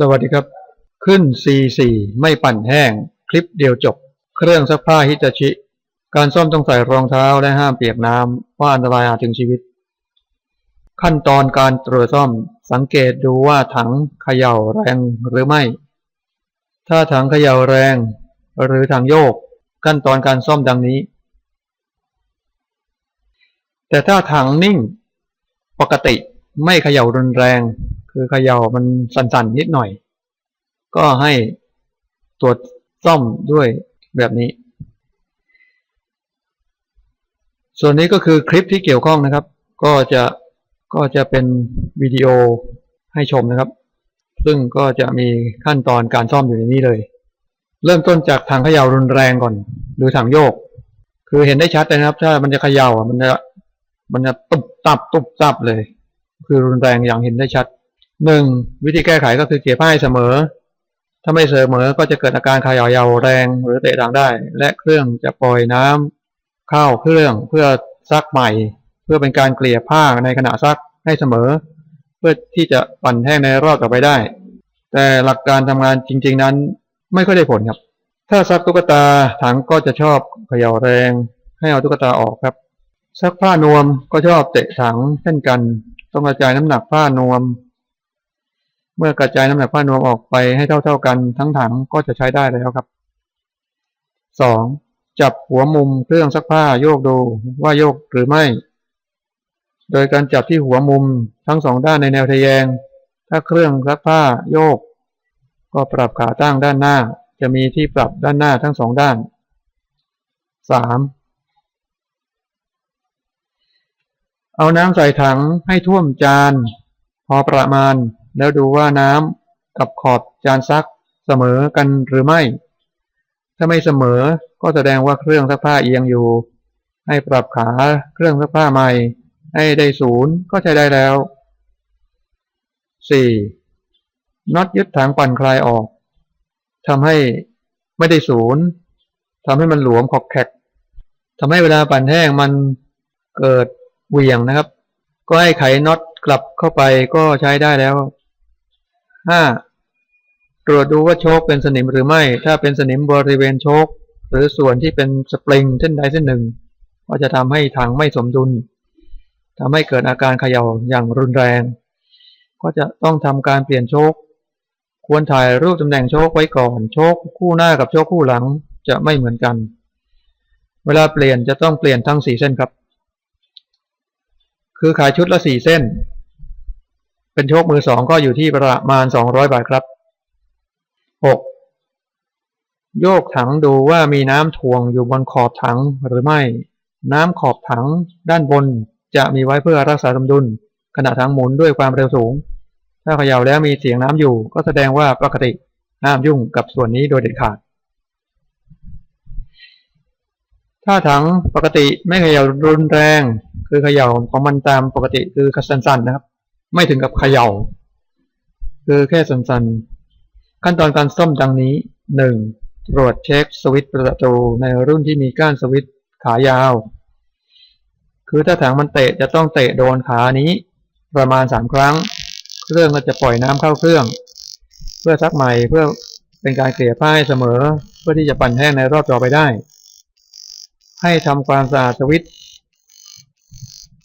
สวัสดีครับ ขึ้น C4 ไม่ปั่นแห้ง คลิปเดียวจบ เครื่องซักผ้าฮิตาชิ การซ่อมต้องใส่รองเท้าและห้ามเปียกน้ำเพราะอันตรายอาจถึงชีวิต ขั้นตอนการตรวจซ่อม สังเกตดูว่าถังเขย่าแรงหรือไม่ ถ้าถังเขย่าแรง หรือถังโยก ขั้นตอนการซ่อมดังนี้ แต่ถ้าถังนิ่ง ปกติไม่เขย่ารุนแรง คือเขย่ามันสั่นๆนิดหน่อย ก็ให้ตรวจซ่อมด้วยแบบนี้ ส่วนนี้ก็คือคลิปที่เกี่ยวข้องนะครับ ก็จะก็จะเป็นวิดีโอให้ชมนะครับ ซึ่งก็จะมีขั้นตอนการซ่อมอยู่ในนี้เลย เริ่มต้นจากถังเขย่ารุนแรงก่อน หรือถังโยก คือเห็นได้ชัดเลยนะครับ ถ้ามันจะเขย่าอะมันจะมันจะตุบตับตุบตับเลย คือรุนแรงอย่างเห็นได้ชัด หนึ่งวิธีแก้ไขก็คือเกี่ยผ้าให้เสมอ ถ้าไม่เสมอก็จะเกิดอาการขย่าเยาแรงหรือเตะดังได้ และเครื่องจะปล่อยน้ำเข้าเครื่องเพื่อซักใหม่ เพื่อเป็นการเกลี่ยผ้าในขณะซักให้เสมอ เพื่อที่จะปั่นแห้งในรอบต่อไปได้ แต่หลักการทำงานจริง ๆนั้นไม่ค่อยได้ผลครับ ถ้าซักตุ๊กตาถังก็จะชอบเขย่าแรง ให้เอาตุ๊กตาออกครับ ซักผ้านวมก็ชอบเตะถังเช่นกัน ต้องกระจายน้ำหนักผ้านวม เมื่อกระจายน้ำหนักผ้านวมออกไปให้เท่าๆกันทั้งถังก็จะใช้ได้แล้วครับสองจับหัวมุมเครื่องซักผ้าโยกดูว่าโยกหรือไม่ โดยการจับที่หัวมุมทั้งสองด้านในแนวทะแยง ถ้าเครื่องซักผ้าโยก ก็ปรับขาตั้งด้านหน้า จะมีที่ปรับด้านหน้าทั้งสองด้านสามเอาน้ำใส่ถังให้ท่วมจาน พอประมาณ แล้วดูว่าน้ำกับขอบจานซักเสมอกันหรือไม่ ถ้าไม่เสมอก็แสดงว่าเครื่องซักผ้าเอียงอยู่ ให้ปรับขาเครื่องซักผ้าใหม่ ให้ได้ศูนย์ก็ใช้ได้แล้ว 4. น็อตยึดถังปั่นคลายออกทำให้ไม่ได้ศูนย์ทำให้มันหลวมขอกแขกทำให้เวลาปั่นแห้งมันเกิดเหวี่ยงนะครับ ก็ให้ไขน็อตกลับเข้าไปก็ใช้ได้แล้ว 5. ตรวจดูว่าโชคเป็นสนิมหรือไม่ ถ้าเป็นสนิมบริเวณโชค หรือส่วนที่เป็นสปริงเส้นใดเส้นหนึ่ง ก็จะทำให้ถังไม่สมดุลทำให้เกิดอาการเขย่าอย่างรุนแรง ก็จะต้องทำการเปลี่ยนโชค ควรถ่ายรูปตำแหน่งโชคไว้ก่อน โชคคู่หน้ากับโชคคู่หลังจะไม่เหมือนกัน เวลาเปลี่ยนจะต้องเปลี่ยนทั้งสี่เส้นครับ คือขายชุดละสี่เส้น เป็นโชคมือสองก็อยู่ที่ประมาณสองร้อยบาทครับหกโยกถังดูว่ามีน้ำถ่วงอยู่บนขอบถังหรือไม่ น้ำขอบถังด้านบนจะมีไว้เพื่อรักษาสมดุล ขณะถังหมุนด้วยความเร็วสูง ถ้าเขย่าแล้วมีเสียงน้ำอยู่ ก็แสดงว่าปกติห้ามยุ่งกับส่วนนี้โดยเด็ดขาด ถ้าถังปกติไม่เขย่ารุนแรง คือเขย่าของมันตามปกติคือสั้นๆนะครับ ไม่ถึงกับเขย่า คือแค่สั้นๆ ขั้นตอนการซ่อมดังนี้หนึ่งตรวจเช็คสวิตช์ประตูในรุ่นที่มีก้านสวิตช์ขายาว คือถ้าถังมันเตะจะต้องเตะโดนขานี้ ประมาณสามครั้ง เครื่องก็จะปล่อยน้ำเข้าเครื่อง เพื่อซักใหม่เพื่อเป็นการเกลี่ยผ้าให้เสมอ เพื่อที่จะปั่นแห้งในรอบต่อไปได้ ให้ทำความสะอาดสวิตช์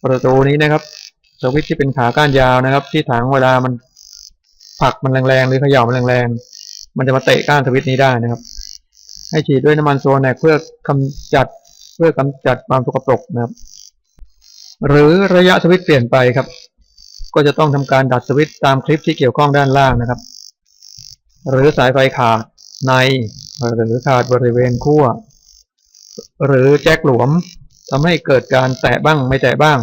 ประตูนี้นะครับ สวิตที่เป็นขาก้านยาวนะครับ ที่ถังเวลามันผักมันแรงๆหรือเขย่ามันแรงๆมันจะมาเตะก้านสวิตนี้ได้นะครับ ให้ฉีดด้วยน้ำมันโซแนกเพื่อกำจัดเพื่อกำจัดความสกปรกนะครับ หรือระยะสวิตเปลี่ยนไปครับ ก็จะต้องทำการดัดสวิตตามคลิปที่เกี่ยวข้องด้านล่างนะครับ หรือสายไฟขาดในหรือขาดบริเวณขั้วหรือแจ็คหลวมทำให้เกิดการแตะบ้างไม่แตะบ้าง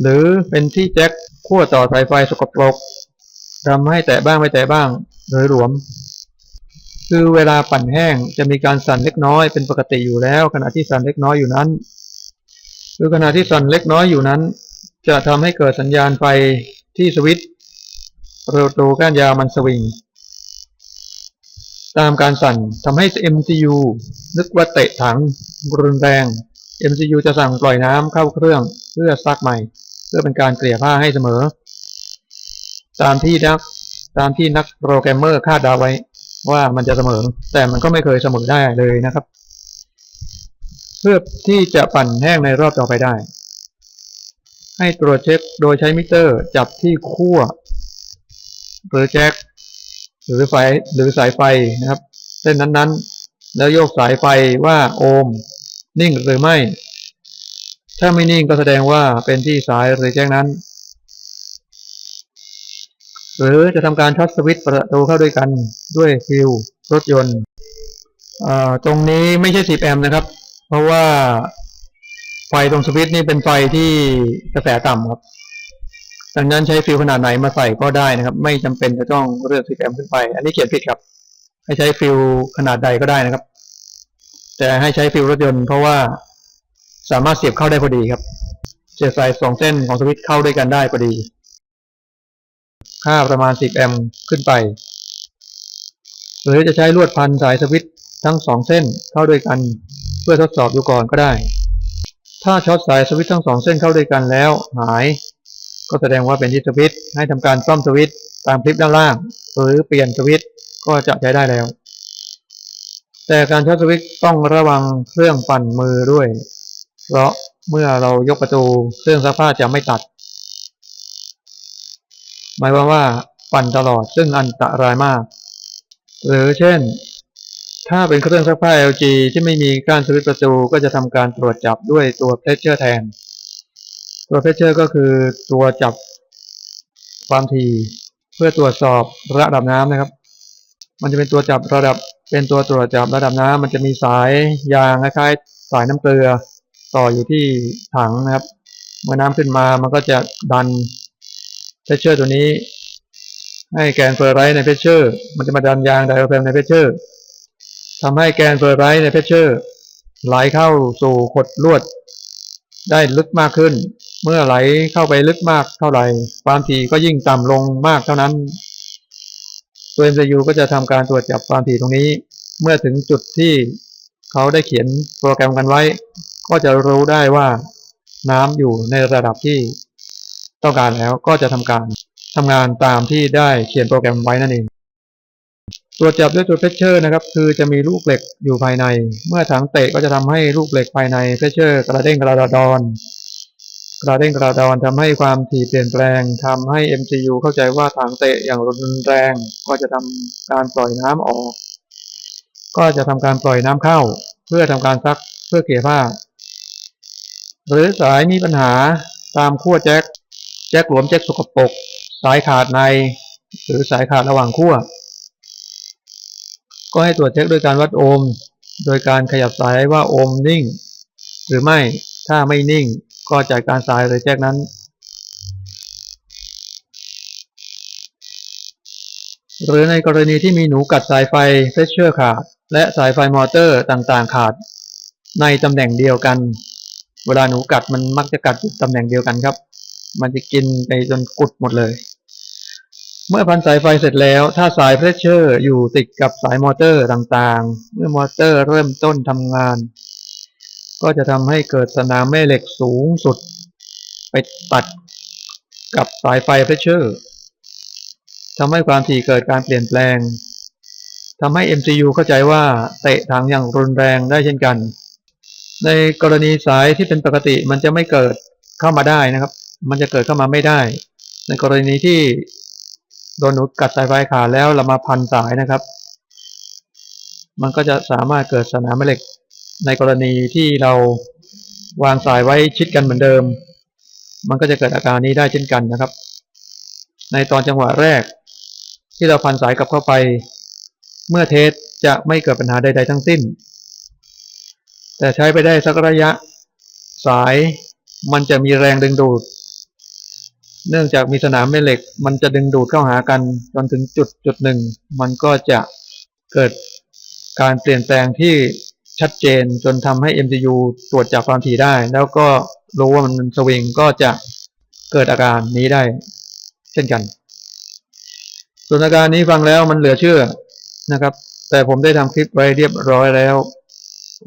หรือเป็นที่แจ็คขั้วต่อสายไฟสกปรกทำให้แตะบ้างไม่แตะบ้างหรือหลวม คือเวลาปั่นแห้งจะมีการสั่นเล็กน้อยเป็นปกติอยู่แล้ว ขณะที่สั่นเล็กน้อยอยู่นั้นคือขณะที่สั่นเล็กน้อยอยู่นั้น จะทำให้เกิดสัญญาณไฟที่สวิตช์ประตูก้านยาวมันสวิง ตามการสั่นทำให้ MCU นึกว่าเตะถังรุนแรง MCU จะสั่งปล่อยน้ำเข้าเครื่องเพื่อซักใหม่ เพื่อเป็นการเกลี่ยผ้าให้เสมอ ตามที่นักตามที่นักโปรแกรมเมอร์คาดเดาไว้ ว่ามันจะเสมอ แต่มันก็ไม่เคยเสมอได้เลยนะครับ เพื่อที่จะปั่นแห้งในรอบต่อไปได้ ให้ตรวจเช็คโดยใช้มิเตอร์จับที่ขั้วหรือแจ็คหรือไฟหรือสายไฟนะครับ เส้นนั้นๆ แล้วโยกสายไฟว่าโอห์ม นิ่งหรือไม่ ถ้าไม่นิ่งก็แสดงว่าเป็นที่สายหรือแจ็คนั้น หรือจะทำการช็อตสวิตช์ประตูเข้าด้วยกันด้วยฟิวรถยนต์ตรงนี้ไม่ใช่10แอมป์นะครับ เพราะว่าไฟตรงสวิตช์นี่เป็นไฟที่กระแสต่ำครับดังนั้นใช้ฟิวขนาดไหนมาใส่ก็ได้นะครับ ไม่จำเป็นจะต้องเลือก10แอมป์ขึ้นไป อันนี้เขียนผิดครับ ให้ใช้ฟิวขนาดใดก็ได้นะครับ แต่ให้ใช้ฟิวรถยนต์เพราะว่าสามารถเสียบเข้าได้พอดีครับเสียบสายสองเส้นของสวิตช์เข้าด้วยกันได้พอดี ค่าประมาณ 10 แอมป์ขึ้นไป หรือจะใช้ลวดพันสายสวิตช์ทั้งสองเส้นเข้าด้วยกัน เพื่อทดสอบดูก่อนก็ได้ ถ้าช็อตสายสวิตช์ทั้งสองเส้นเข้าด้วยกันแล้วหาย ก็แสดงว่าเป็นที่สวิตช์ให้ทำการซ่อมสวิตช์ตามคลิปด้านล่าง หรือเปลี่ยนสวิตช์ก็จะใช้ได้แล้ว แต่การช็อตสวิตช์ต้องระวังเครื่องปั่นมือด้วย เพราะเมื่อเรายกประตูเครื่องซักผ้าจะไม่ตัด หมายความว่าปั่นตลอดซึ่งอันตรายมาก หรือเช่น ถ้าเป็นเครื่องซักผ้า LG ที่ไม่มีก้านสวิตช์ประตูก็จะทำการตรวจจับด้วยตัวเพชเชอร์แทน ตัวเพชเชอร์ก็คือตัวจับความถี่เพื่อตรวจสอบระดับน้ำนะครับ มันจะเป็นตัวจับระดับ เป็นตัวตรวจจับระดับน้ำมันจะมีสายยางคล้ายๆสายน้ำเกลือ ต่ออยู่ที่ถังนะครับ เมื่อน้ำขึ้นมามันก็จะดันเพชเชอร์ตัวนี้ ให้แกนเฟอร์ไรท์ในเพชเชอร์ มันจะมาดันยางไดโอแพมในเพชเชอร์ทำให้แกนเฟอร์ไรท์ในเพชเชอร์ไหลเข้าสู่ขดลวด ได้ลึกมากขึ้น เมื่อไหลเข้าไปลึกมากเท่าไหร่ความถี่ก็ยิ่งต่ำลงมากเท่านั้น ตัว MCU ก็จะทำการตรวจจับความถี่ตรงนี้ เมื่อถึงจุดที่เขาได้เขียนโปรแกรมกันไว้ ก็จะรู้ได้ว่าน้ำอยู่ในระดับที่ต้องการแล้วก็จะทำการทำงานตามที่ได้เขียนโปรแกรมไว้นั่นเองตรวจจับด้วยตัวเพชเชอร์นะครับ คือจะมีลูกเหล็กอยู่ภายใน เมื่อถังเตะก็จะทำให้ลูกเหล็กภายในเพชเชอร์กระเด้งกระดอน กระเด้งกระดอนทำให้ความถี่เปลี่ยนแปลงทำให้ MCU เข้าใจว่าถังเตะอย่างรุนแรง ก็จะทำการปล่อยน้ำออก ก็จะทำการปล่อยน้ำเข้า เพื่อทำการซักเพื่อเกลี่ยผ้า หรือสายมีปัญหาตามขั้วแจ็คแจ็คหลวมแจ็คสกปรกสายขาดใน หรือสายขาดระหว่างขั้วก็ให้ตรวจเช็คด้วยการวัดโอห์มโดยการขยับสายว่าโอห์มนิ่ง หรือไม่ถ้าไม่นิ่ง ก็จัดการสายหรือแจ็คนั้น หรือในกรณีที่มีหนูกัดสายไฟเพชเชอร์ขาด และสายไฟมอเตอร์ต่างๆขาด ในตำแหน่งเดียวกัน เวลาหนูกัดมันมักจะกัดตำแหน่งเดียวกันครับ มันจะกินไปจนกุดหมดเลย เมื่อพันสายไฟเสร็จแล้ว ถ้าสายเพรสเชอร์อยู่ติดกับสายมอเตอร์ต่างๆ เมื่อมอเตอร์เริ่มต้นทำงาน ก็จะทำให้เกิดสนามแม่เหล็กสูงสุด ไปตัดกับสายไฟเพรสเชอร์ทำให้ความถี่เกิดการเปลี่ยนแปลงทำให้ MCU เข้าใจว่าเตะถังอย่างรุนแรงได้เช่นกัน ในกรณีสายที่เป็นปกติมันจะไม่เกิดเข้ามาได้นะครับ มันจะเกิดเข้ามาไม่ได้ ในกรณีที่โดนหนูกัดสายไฟขาดแล้วเรามาพันสายนะครับ มันก็จะสามารถเกิดสนามแม่เหล็ก ในกรณีที่เราวางสายไว้ชิดกันเหมือนเดิม มันก็จะเกิดอาการนี้ได้เช่นกันนะครับ ในตอนจังหวะแรก ที่เราพันสายกลับเข้าไป เมื่อเทสจะไม่เกิดปัญหาใด ๆ ทั้งสิ้น แต่ใช้ไปได้สักระยะ สายมันจะมีแรงดึงดูด เนื่องจากมีสนามแม่เหล็ก มันจะดึงดูดเข้าหากันจนถึงจุดจุดหนึ่ง มันก็จะเกิดการเปลี่ยนแปลงที่ ชัดเจนจนทำให้ MCU ตรวจจับความถี่ได้ แล้วก็รู้ว่ามันสวิงก็จะเกิดอาการนี้ได้ เช่นกัน ส่วนอาการนี้ฟังแล้วมันเหลือเชื่อนะครับ แต่ผมได้ทำคลิปไว้เรียบร้อยแล้ว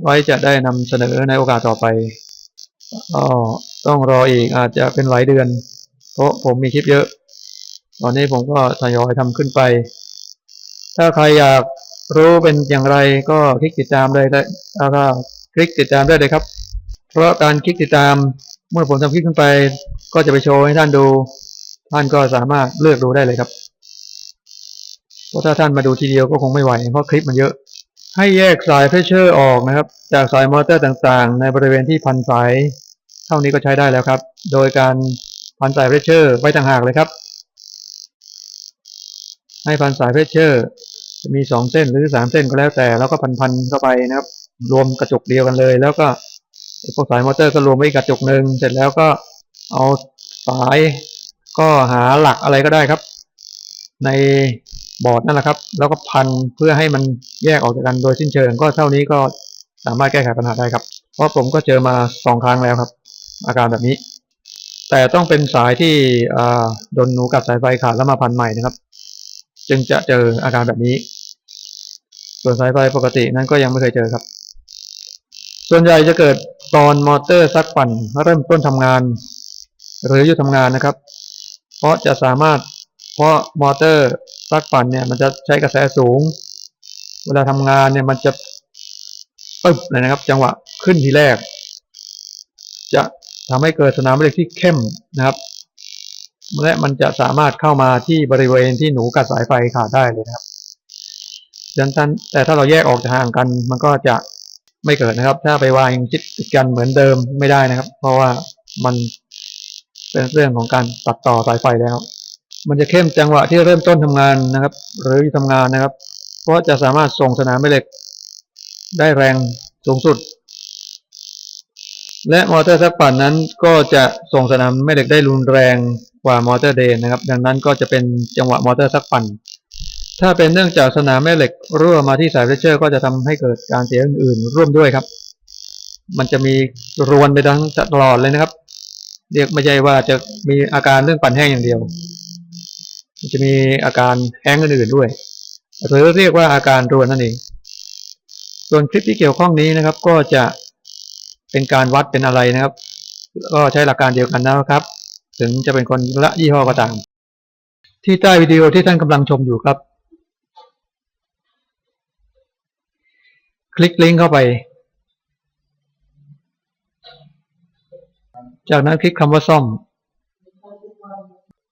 ไว้จะได้นำเสนอในโอกาสต่อไปก็ต้องรออีกอาจจะเป็นหลายเดือน เพราะผมมีคลิปเยอะ ตอนนี้ผมก็ทยอยทำขึ้นไป ถ้าใครอยาก รู้เป็นอย่างไรก็คลิกติดตามได้แล้วก็คลิกติดตามได้เลยครับ เพราะการคลิกติดตามเมื่อผมทำคลิปขึ้นไป ก็จะไปโชว์ให้ท่านดู ท่านก็สามารถเลือกดูได้เลยครับเพราะถ้าท่านมาดูทีเดียวก็คงไม่ไหวเพราะคลิปมันเยอะ ให้แยกสายเพรสเชอร์ออกนะครับ จากสายมอเตอร์ต่างๆ ในบริเวณที่พันสายเท่านี้ก็ใช้ได้แล้วครับ โดยการพันสายเพรสเชอร์ไว้ต่างหากเลยครับ ให้พันสายเพรสเชอร์ มีสองเส้นหรือสามเส้นก็แล้วแต่แล้วก็พันๆเข้าไปนะครับ รวมกระจกเดียวกันเลย แล้วก็พวกสายมอเตอร์ก็รวมไว้กกระจกหนึ่งเสร็จแล้วก็เอาสายก็หาหลักอะไรก็ได้ครับ ในบอร์ดนั่นแหละครับ แล้วก็พันเพื่อให้มันแยกออกจากกันโดยสิ้นเชิง ก็เท่านี้ก็สามารถแก้ไขปัญหาได้ครับ เพราะผมก็เจอมาสองครั้งแล้วครับ อาการแบบนี้ แต่ต้องเป็นสายที่อ่าโดนหนูกัดสายไฟขาดแล้วมาพันใหม่นะครับ จึงจะเจออาการแบบนี้ ส่วนสายไฟปกตินั้นก็ยังไม่เคยเจอครับ ส่วนใหญ่จะเกิดตอนมอเตอร์ซักปั่นเริ่มต้นทำงาน หรือหยุดทำงานนะครับ เพราะจะสามารถเพราะมอเตอร์ซักปั่นเนี่ยมันจะใช้กระแสสูง เวลาทำงานเนี่ยมันจะปึ๊บเลยนะครับ จังหวะขึ้นทีแรก จะทำให้เกิดสนามแม่เหล็กที่เข้มนะครับและมันจะสามารถเข้ามาที่บริเวณที่หนูกัดสายไฟขาดได้เลยนะครับ ดังนั้นแต่ถ้าเราแยกออกจากห่างกัน มันก็จะไม่เกิดนะครับ ถ้าไปวางชิดติดกันเหมือนเดิมไม่ได้นะครับ เพราะว่ามันเป็นเรื่องของการตัดต่อสายไฟแล้ว มันจะเข้มจังหวะที่เริ่มต้นทำงานนะครับ หรือทำงานนะครับ เพราะจะสามารถส่งสนามแม่เหล็ก ได้แรงสูงสุด และมอเตอร์ซักปั่นนั้นก็จะส่งสนามแม่เหล็กได้รุนแรงกว่ามอเตอร์เดนนะครับ ดังนั้นก็จะเป็นจังหวะมอเตอร์ซักปั่น ถ้าเป็นเนื่องจากสนามแม่เหล็กรั่วมาที่สายเพรเชอร์ ก็จะทำให้เกิดการเสียอื่นๆ ร่วมด้วยครับ มันจะมีรวนไปทั้งตลอดเลยนะครับ เรียกไม่ใช่ว่าจะมีอาการเรื่องปั่นแห้งอย่างเดียว มันจะมีอาการแห้งอื่นๆด้วยหรือเรียกว่าอาการรวนนั่นเอง ส่วนคลิปที่เกี่ยวข้องนี้นะครับ ก็จะเป็นการวัดเป็นอะไรนะครับ ก็ใช้หลักการเดียวกันนะครับ ถึงจะเป็นคนละยี่ห้อก็ตาม ที่ใต้วิดีโอที่ท่านกำลังชมอยู่ครับ คลิกลิงก์เข้าไป จากนั้นคลิกคำว่าซ่อม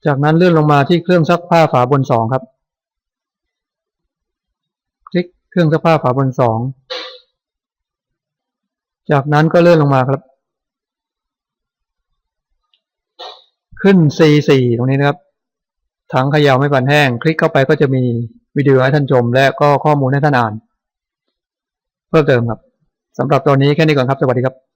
จากนั้นเลื่อนลงมาที่เครื่องซักผ้าฝาบนสองครับ คลิกเครื่องซักผ้าฝาบนสอง จากนั้นก็เลื่อนลงมาครับ ขึ้น C4 ตรงนี้นะครับ ถังเขย่าไม่ปั่นแห้ง คลิกเข้าไปก็จะมีวิดีโอให้ท่านชมและก็ข้อมูลให้ท่านอ่าน เพิ่มเติมครับสำหรับตอนนี้แค่นี้ก่อนครับ สวัสดีครับ